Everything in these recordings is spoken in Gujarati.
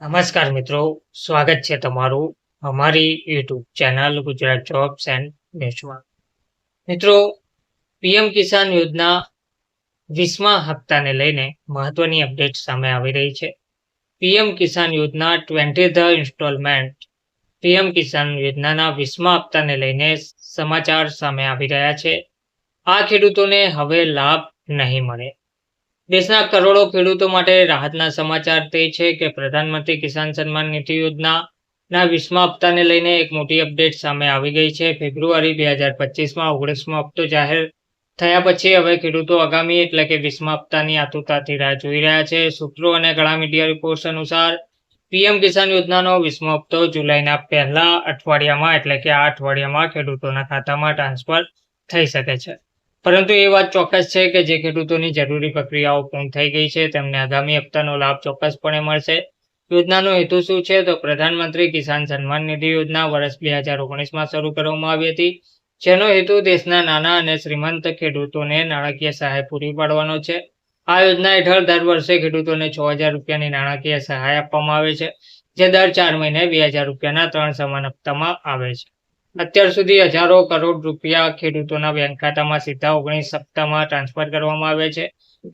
નમસ્કાર મિત્રો, સ્વાગત છે તમારું અમારી YouTube channel Gujarat jobs and ન્યૂઝમાં. મિત્રો, પીએમ કિસાન યોજના વીસમા હપ્તાને લઈને મહત્વની અપડેટ સામે આવી રહી છે. પીએમ કિસાન યોજના twentieth installment PM Kisan યોજનાના વીસમા હપ્તાને લઈને સમાચાર સામે આવી રહ્યા છે. આ ખેડૂતોને હવે લાભ નહીં મળે. દેશના કરોડો ખેડૂતો માટે રાહતના સમાચાર તે છે કે પ્રધાનમંત્રી કિસાન સન્માન નિધિ યોજનાના વીસમા હપ્તાને લઈને એક મોટી અપડેટ સામે આવી ગઈ છે. ફેબ્રુઆરી બે હજાર પચીસમાં ઓગણીસમો હપ્તો જાહેર થયા પછી હવે ખેડૂતો આગામી એટલે કે વીસમા હપ્તાની આતુરતાથી રાહ જોઈ રહ્યા છે. સૂત્રો અને ઘણા મીડિયા રિપોર્ટ્સ અનુસાર પીએમ કિસાન યોજનાનો વીસમો હપ્તો જુલાઈના પહેલા અઠવાડિયામાં એટલે કે આ અઠવાડિયામાં ખેડૂતોના ખાતામાં ટ્રાન્સફર થઈ શકે છે. પરંતુ એ વાત ચોક્કસ છે કે જે ખેડૂતોની જરૂરી પ્રક્રિયાઓ પૂર્ણ થઈ ગઈ છે, તેમને આગામી હપ્તાનો લાભ ચોક્કસપણે મળશે. યોજનાનો હેતુ શું છે? તો પ્રધાનમંત્રી કિસાન સન્માન નિધિ યોજના વર્ષ બે હજાર ઓગણીસમાં શરૂ કરવામાં આવી હતી, જેનો હેતુ દેશના નાના અને શ્રીમંત ખેડૂતોને નાણાકીય સહાય પૂરી પાડવાનો છે. આ યોજના હેઠળ દર વર્ષે ખેડૂતોને છ હજાર રૂપિયાની નાણાકીય સહાય આપવામાં આવે છે, જે દર ચાર મહિને બે હજાર રૂપિયાના ત્રણ સમાન હપ્તામાં આવે છે. અત્યાર સુધી હજારો કરોડ રૂપિયા ખેડૂતોના બેંક ખાતામાં સીધા ઓગણીસ સપ્તાહમાં ટ્રાન્સફર કરવામાં આવે છે.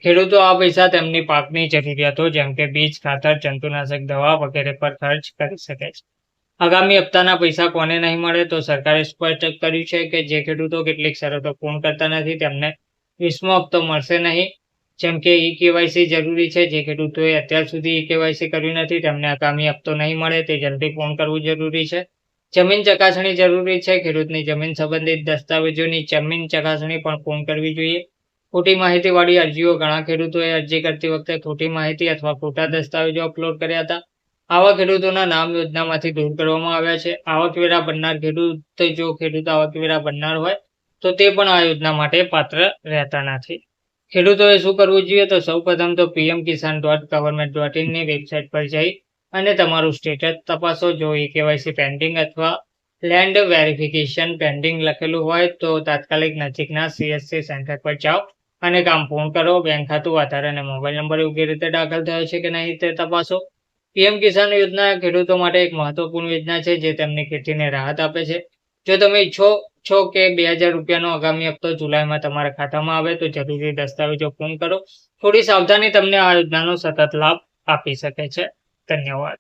ખેડૂતો આ પૈસા તેમની પાકની જરૂરિયાતો જેમ કે બીજ, ખાતર, જંતુનાશક, દવા વગેરે પર ખર્ચ કરી શકે છે. આગામી હપ્તાના પૈસા કોને નહીં મળે તો સરકારે સ્પષ્ટ કર્યું છે કે જે ખેડૂતો કેટલીક શરતો પૂર્ણ કરતા નથી તેમને વીસમો હપ્તો મળશે નહીં. જેમ કે ઈ કેવાયસી જરૂરી છે. જે ખેડૂતોએ અત્યાર સુધી ઈ કેવાયસી કર્યું નથી તેમને આગામી હપ્તો નહીં મળે તે જલ્દી પૂર્ણ કરવું જરૂરી છે. જમીન ચકાસણી જરૂરી છે? ખેડૂતની જમીન સંબંધિત દસ્તાવેજોની જમીન ચકાસણી પણ પૂર્ણ કરવી જોઈએ? ખોટી માહિતીવાળી અરજીઓ ઘણા ખેડૂતોએ અરજી કરતી વખતે ખોટી માહિતી અથવા ખોટા દસ્તાવેજો અપલોડ કર્યા હતા. આવા ખેડૂતોના નામ યોજનામાંથી દૂર કરવામાં આવ્યા છે. આવકવેરા બનનાર ખેડૂત જો ખેડૂત આવકવેરા બનનાર હોય, તો તે પણ આ યોજના માટે પાત્ર રહેતા નથી. ખેડૂતોએ શું કરવું જોઈએ? તો સૌ પ્રથમ તો PM Kisan dot government dot ઇનની website પર જઈ અને તમારું સ્ટેટસ તપાસો. જો એ કેવાયસી પેન્ડિંગ અથવા લેન્ડ વેરિફિકેશન પેન્ડિંગ લખેલું હોય તો તાત્કાલિક નજીકના સીએસસી સેન્ટર પર જાઓ અને કામ પૂર્ણ કરો. બેંક ખાતું, આધાર અને મોબાઈલ નંબર યોગ્ય રીતે દાખલ થયો છે કે નહીં તે તપાસો. પીએમ કિસાન યોજના ખેડૂતો માટે એક મહત્વપૂર્ણ યોજના છે જે તેમની ખેતીને રાહત આપે છે. જો તમે ઈચ્છો છો કે બે હજાર રૂપિયાનો આગામી હપ્તો જુલાઈમાં તમારા ખાતામાં આવે તો જરૂરી દસ્તાવેજો પૂર્ણ કરો. થોડી સાવધાની તમને આ યોજનાનો સતત લાભ આપી શકે છે. धन्यवाद.